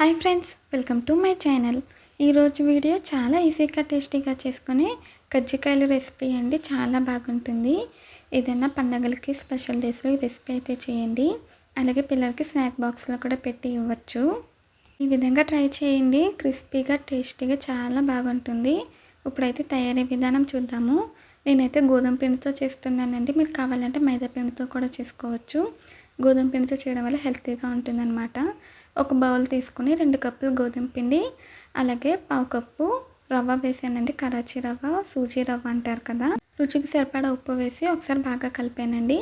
Hi friends welcome to my channel. ఈరోజు video చాలా ఈజీగా టేస్టీగా చేసుకునే కజ్జికాయల రెసిపీ అండి. చాలా బాగుంటుంది. ఏదైనా పండగలకి స్పెషల్ డేస్లో ఈ రెసిపీ అయితే చేయండి. అలాగే పిల్లలకి స్నాక్ బాక్స్లో కూడా పెట్టి ఇవ్వచ్చు. ఈ విధంగా ట్రై చేయండి. క్రిస్పీగా టేస్టీగా చాలా బాగుంటుంది. ఇప్పుడైతే తయారీ విధానం చూద్దాము. నేనైతే గోధుమ పిండితో చేస్తున్నానండి. మీరు కావాలంటే మైదా పిండితో కూడా చేసుకోవచ్చు. గోధుమ పిండితో చేయడం వల్ల హెల్తీగా ఉంటుందన్నమాట. ఒక బౌల్ తీసుకుని రెండు కప్పులు గోధుమ పిండి అలాగే పావు కప్పు రవ్వ వేసానండి. కరాచీ రవ్వ సూజీ రవ్వ అంటారు కదా. రుచికి సరిపడా ఉప్పు వేసి ఒకసారి బాగా కలిపానండి.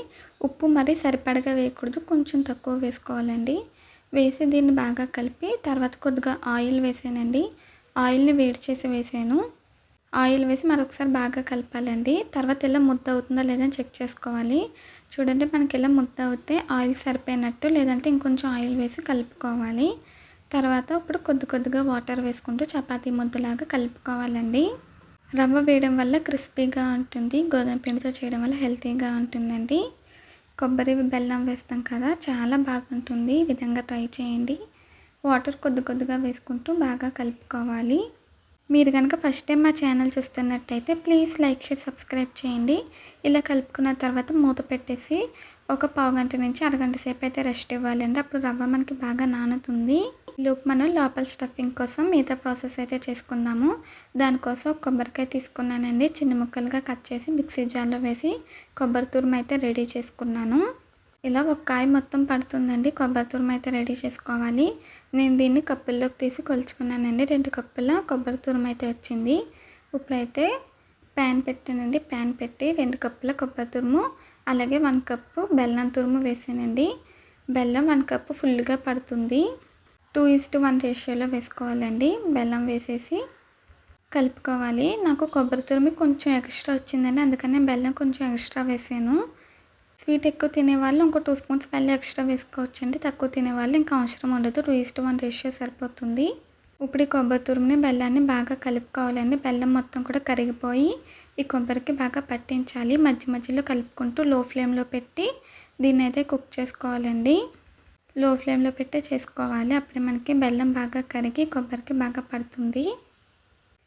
ఉప్పు మరీ సరిపడగా వేయకూడదు కొంచెం తక్కువ వేసుకోవాలండి. వేసి దీన్ని బాగా కలిపి తర్వాత కొద్దిగా ఆయిల్ వేసానండి. ఆయిల్ని వేడి చేసి వేసాను. ఆయిల్ వేసి మరొకసారి బాగా కలపాలండి. తర్వాత ఇలా ముద్ద అవుతుందా లేదని చెక్ చేసుకోవాలి. చూడండి మనకి ఇలా ముద్ద అవుతే ఆయిల్ సరిపోయినట్టు లేదంటే ఇంకొంచెం ఆయిల్ వేసి కలుపుకోవాలి. తర్వాత ఇప్పుడు కొద్ది కొద్దిగా వాటర్ వేసుకుంటూ చపాతీ ముద్దలాగా కలుపుకోవాలండి. రవ్వ వేయడం వల్ల క్రిస్పీగా ఉంటుంది. గోధుమ పిండితో చేయడం వల్ల హెల్తీగా ఉంటుందండి. కొబ్బరి బెల్లం వేస్తాం కదా చాలా బాగుంటుంది. ఈ విధంగా ట్రై చేయండి. వాటర్ కొద్ది కొద్దిగా వేసుకుంటూ బాగా కలుపుకోవాలి. మీరు కనుక ఫస్ట్ టైం మా ఛానల్ చూస్తున్నట్టయితే ప్లీజ్ లైక్ షేర్ సబ్స్క్రైబ్ చేయండి. ఇలా కలుపుకున్న తర్వాత మూత పెట్టేసి ఒక పావు గంట నుంచి అరగంట సేపు అయితే రెస్ట్ ఇవ్వాలండి. అప్పుడు రవ్వ మనకి బాగా నానుతుంది. లోపు మనం లోపల స్టఫింగ్ కోసం మిగతా ప్రాసెస్ అయితే చేసుకుందాము. దానికోసం కొబ్బరికాయ తీసుకున్నానండి. చిన్న ముక్కలుగా కట్ చేసి మిక్సీ జార్లో వేసి కొబ్బరి తురుము అయితే రెడీ చేసుకున్నాను. ఇలా ఒక కాయ మొత్తం పడుతుందండి. కొబ్బరి తురుము అయితే రెడీ చేసుకోవాలి. నేను దీన్ని కప్పుల్లోకి తీసి కొలుచుకున్నానండి. రెండు కప్పుల కొబ్బరి తురుము అయితే వచ్చింది. ఇప్పుడైతే ప్యాన్ పెట్టానండి. ప్యాన్ పెట్టి రెండు కప్పుల కొబ్బరి తురుము అలాగే వన్ కప్పు బెల్లం తురుము వేసానండి. బెల్లం వన్ కప్పు ఫుల్గా పడుతుంది. టూ ఈస్ టు వన్ రేషియోలో వేసుకోవాలండి. బెల్లం వేసేసి కలుపుకోవాలి. నాకు కొబ్బరి తురుము కొంచెం ఎక్స్ట్రా వచ్చిందండి. అందుకని బెల్లం కొంచెం ఎక్స్ట్రా వేసాను. స్వీట్ ఎక్కువ తినేవాళ్ళు ఇంకో టూ స్పూన్స్ పల్లి ఎక్స్ట్రా వేసుకోవచ్చు అండి తక్కువ తినేవాళ్ళు ఇంకా అవసరం ఉండదు. టూ ఈస్ట్ వన్ రేషియో సరిపోతుంది. ఇప్పుడు ఈ కొబ్బరి తురుముని బెల్లాన్ని బాగా కలుపుకోవాలండి. బెల్లం మొత్తం కూడా కరిగిపోయి ఈ కొబ్బరికి బాగా పట్టించాలి. మధ్య మధ్యలో కలుపుకుంటూ లో ఫ్లేమ్లో పెట్టి దీన్ని అయితే కుక్ చేసుకోవాలండి. లో ఫ్లేమ్లో పెట్టి చేసుకోవాలి. అప్పుడే మనకి బెల్లం బాగా కరిగి కొబ్బరికి బాగా పడుతుంది.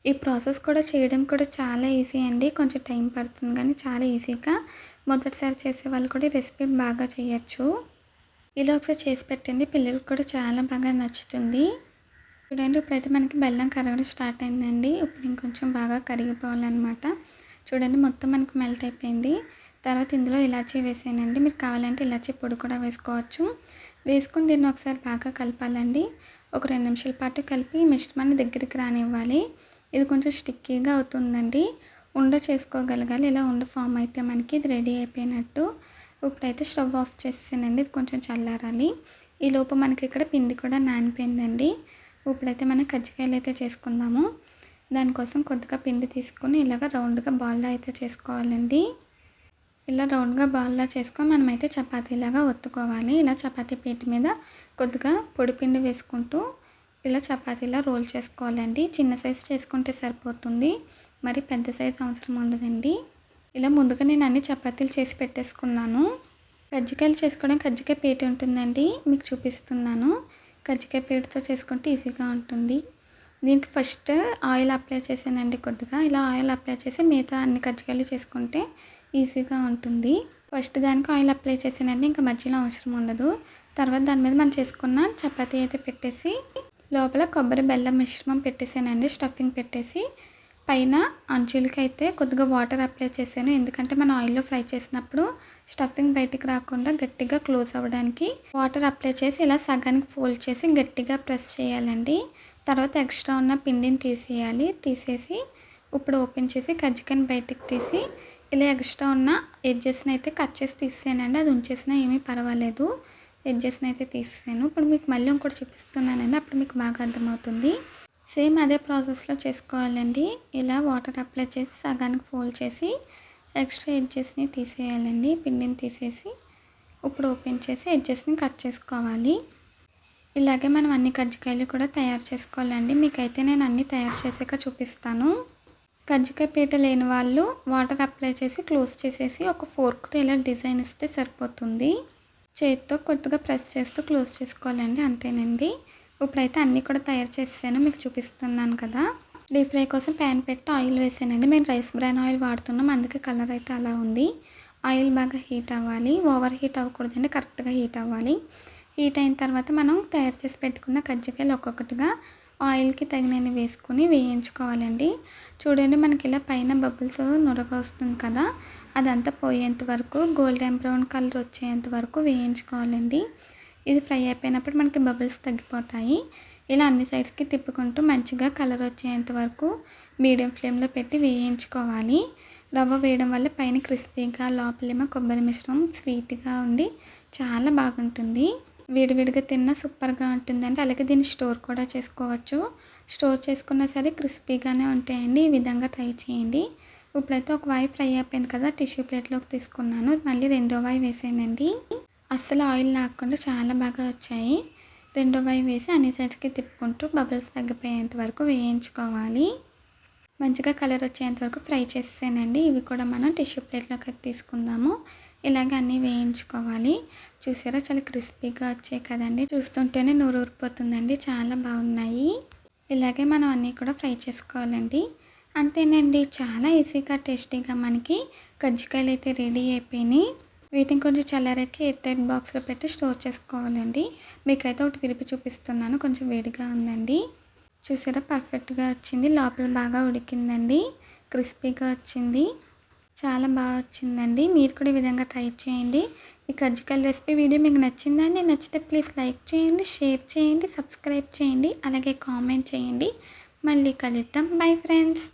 ఈ ప్రాసెస్ కూడా చేయడం కూడా చాలా ఈజీ అండి. కొంచెం టైం పడుతుంది కానీ చాలా ఈజీగా మొదటిసారి చేసే వాళ్ళు కూడా ఈ రెసిపీ బాగా చేయొచ్చు. ఇలా ఒకసారి చేసి పెట్టండి. పిల్లలకు కూడా చాలా బాగా నచ్చుతుంది. చూడండి ఇప్పుడైతే మనకి బెల్లం కరగడం స్టార్ట్ అయిందండి. ఇప్పుడు ఇంకొంచెం బాగా కరిగిపోవాలన్నమాట. చూడండి మొత్తం మనకి మెల్ట్ అయిపోయింది. తర్వాత ఇందులో ఇలాచీ వేసానండి. మీరు కావాలంటే ఇలాచీ పొడి కూడా వేసుకోవచ్చు. వేసుకుని దీన్ని ఒకసారి బాగా కలపాలండి. ఒక రెండు నిమిషాల పాటు కలిపి మిశ్రమాన్ని దగ్గరికి రానివ్వాలి. ఇది కొంచెం స్టిక్కీగా అవుతుందండి. ఉండ చేసుకోగలగాలి. ఇలా ఉండ ఫామ్ అయితే మనకి ఇది రెడీ అయిపోయినట్టు. ఇప్పుడైతే స్టవ్ ఆఫ్ చేసేసానండి. ఇది కొంచెం చల్లారాలి. ఈ లోపు మనకి ఇక్కడ పిండి కూడా నానిపోయిందండి. ఇప్పుడైతే మనం కజ్జికాయలు అయితే చేసుకుందాము. దానికోసం కొద్దిగా పిండి తీసుకొని ఇలాగ రౌండ్గా బాల్లా అయితే చేసుకోవాలండి. ఇలా రౌండ్గా బాల్లా చేసుకొని మనమైతే చపాతీలాగా ఒత్తుకోవాలి. ఇలా చపాతీ పీట మీద కొద్దిగా పొడి పిండి వేసుకుంటూ ఇలా చపాతీలా రోల్ చేసుకోవాలండి. చిన్న సైజు చేసుకుంటే సరిపోతుంది. మరి పెద్ద సైజు అవసరం ఉండదండి. ఇలా ముందుగా నేను అన్ని చపాతీలు చేసి పెట్టేసుకున్నాను. కజ్జికాయలు చేసుకోవడం కజ్జికాయ పీట ఉంటుందండి. మీకు చూపిస్తున్నాను. కజ్జికాయ పీటతో చేసుకుంటే ఈజీగా ఉంటుంది. దీనికి ఫస్ట్ ఆయిల్ అప్లై చేశానండి కొద్దిగా. ఇలా ఆయిల్ అప్లై చేసి మిగతా అన్ని కజ్జికాయలు చేసుకుంటే ఈజీగా ఉంటుంది. ఫస్ట్ దానికి ఆయిల్ అప్లై చేసానండి ఇంకా మధ్యలో అవసరం ఉండదు. తర్వాత దాని మీద మనం చేసుకున్న చపాతీ అయితే పెట్టేసి లోపల కొబ్బరి బెల్లం మిశ్రమం పెట్టేసానండి స్టఫింగ్ పెట్టేసి పైన అంచులకి అయితే కొద్దిగా వాటర్ అప్లై చేశాను. ఎందుకంటే మనం ఆయిల్లో ఫ్రై చేసినప్పుడు స్టఫింగ్ బయటికి రాకుండా గట్టిగా క్లోజ్ అవ్వడానికి వాటర్ అప్లై చేసి ఇలా సగానికి ఫోల్డ్ చేసి గట్టిగా ప్రెస్ చేయాలండి. తర్వాత ఎక్స్ట్రా ఉన్న పిండిని తీసేయాలి. తీసేసి ఇప్పుడు ఓపెన్ చేసి కజ్జికాయని బయటికి తీసి ఇలా ఎక్స్ట్రా ఉన్న ఎడ్జెస్ని అయితే కట్ చేసి తీసానండి అది ఉంచేసినా ఏమీ పర్వాలేదు. ఎడ్జెస్ని అయితే తీసాను ఇప్పుడు మీకు మళ్ళీ ఇంకోటి చూపిస్తున్నానండి. అప్పుడు మీకు బాగా అర్థమవుతుంది. సేమ్ అదే ప్రాసెస్లో చేసుకోవాలండి. ఇలా వాటర్ అప్లై చేసి సగానికి ఫోల్డ్ చేసి ఎక్స్ట్రా ఎడ్జెస్ని తీసేయాలండి. పిండిని తీసేసి ఇప్పుడు ఓపెన్ చేసి ఎడ్జెస్ని కట్ చేసుకోవాలి. ఇలాగే మనం అన్ని కజ్జికాయలు కూడా తయారు చేసుకోవాలండి. మీకైతే నేను అన్నీ తయారు చేసాక చూపిస్తాను. కజ్జికాయ పీట లేని వాళ్ళు వాటర్ అప్లై చేసి క్లోజ్ చేసేసి ఒక ఫోర్క్తో ఇలా డిజైన్ ఇస్తే సరిపోతుంది. చేతితో కొద్దిగా ప్రెస్ చేస్తూ క్లోజ్ చేసుకోవాలండి. అంతేనండి. ఇప్పుడైతే అన్నీ కూడా తయారు చేసాను మీకు చూపిస్తున్నాను కదా. డీప్ ఫ్రై కోసం ప్యాన్ పెట్టి ఆయిల్ వేసానండి. మేము రైస్ బ్రాన్ ఆయిల్ వాడుతున్నాం అందుకే కలర్ అయితే అలా ఉంది. ఆయిల్ బాగా హీట్ అవ్వాలి ఓవర్ హీట్ అవ్వకూడదండి కరెక్ట్గా హీట్ అవ్వాలి. హీట్ అయిన తర్వాత మనం తయారు చేసి పెట్టుకున్న కజ్జికాయలు ఒక్కొక్కటిగా ఆయిల్కి తగినన్ని వేసుకొని వేయించుకోవాలండి. చూడండి మనకి ఇలా పైన బబుల్స్ నురగ వస్తుంది కదా అదంతా పోయేంత వరకు గోల్డెన్ బ్రౌన్ కలర్ వచ్చేంత వరకు వేయించుకోవాలండి. ఇది ఫ్రై అయిపోయినప్పుడు మనకి బబుల్స్ తగ్గిపోతాయి. ఇలా అన్ని సైడ్స్కి తిప్పుకుంటూ మంచిగా కలర్ వచ్చేంత వరకు మీడియం ఫ్లేమ్లో పెట్టి వేయించుకోవాలి. రవ్వ వేయడం వల్ల పైన క్రిస్పీగా లోపలేమో కొబ్బరి మిశ్రమం స్వీట్గా ఉండి చాలా బాగుంటుంది. విడివిడిగా తిన్నా సూపర్గా ఉంటుందండి. అలాగే దీన్ని స్టోర్ కూడా చేసుకోవచ్చు. స్టోర్ చేసుకున్నా సరే క్రిస్పీగానే ఉంటాయండి. ఈ విధంగా ట్రై చేయండి. ఇప్పుడైతే ఒక వాయి ఫ్రై అయిపోయింది కదా టిష్యూ ప్లేట్లోకి తీసుకున్నాను. మళ్ళీ రెండో వాయి వేసానండి అస్సలు ఆయిల్ లాక్కుండా చాలా బాగా వచ్చాయి. రెండో వైపు వేసి అన్ని సైడ్స్కి తిప్పుకుంటూ బబుల్స్ తగ్గిపోయేంత వరకు వేయించుకోవాలి. మంచిగా కలర్ వచ్చేంత వరకు ఫ్రై చేసానండి ఇవి కూడా మనం టిష్యూ ప్లేట్లోకి తీసుకుందాము. ఇలాగే అన్నీ వేయించుకోవాలి. చూసారా చాలా క్రిస్పీగా వచ్చాయి కదండి. చూస్తుంటేనే నూరు ఊరిపోతుందండి. చాలా బాగున్నాయి. ఇలాగే మనం అన్నీ కూడా ఫ్రై చేసుకోవాలండి. అంతేనండి చాలా ఈజీగా టేస్టీగా మనకి కజ్జికాయలు అయితే రెడీ అయిపోయినాయి. వీటిని కొంచెం చల్లారకి ఎయిర్ టైట్ బాక్స్లో పెట్టి స్టోర్ చేసుకోవాలండి. మీకైతే ఒకటి విరిపి చూపిస్తున్నాను. కొంచెం వేడిగా ఉందండి. చూసారా? పర్ఫెక్ట్గా వచ్చింది. లోపల బాగా ఉడికిందండి. క్రిస్పీగా వచ్చింది. చాలా బాగా వచ్చిందండి. మీరు కూడా ఈ విధంగా ట్రై చేయండి. ఈ కజ్జికల్ రెసిపీ వీడియో మీకు నచ్చిందండి నచ్చితే ప్లీజ్ లైక్ చేయండి షేర్ చేయండి సబ్స్క్రైబ్ చేయండి అలాగే కామెంట్ చేయండి. మళ్ళీ కలుద్దాం. Bye friends.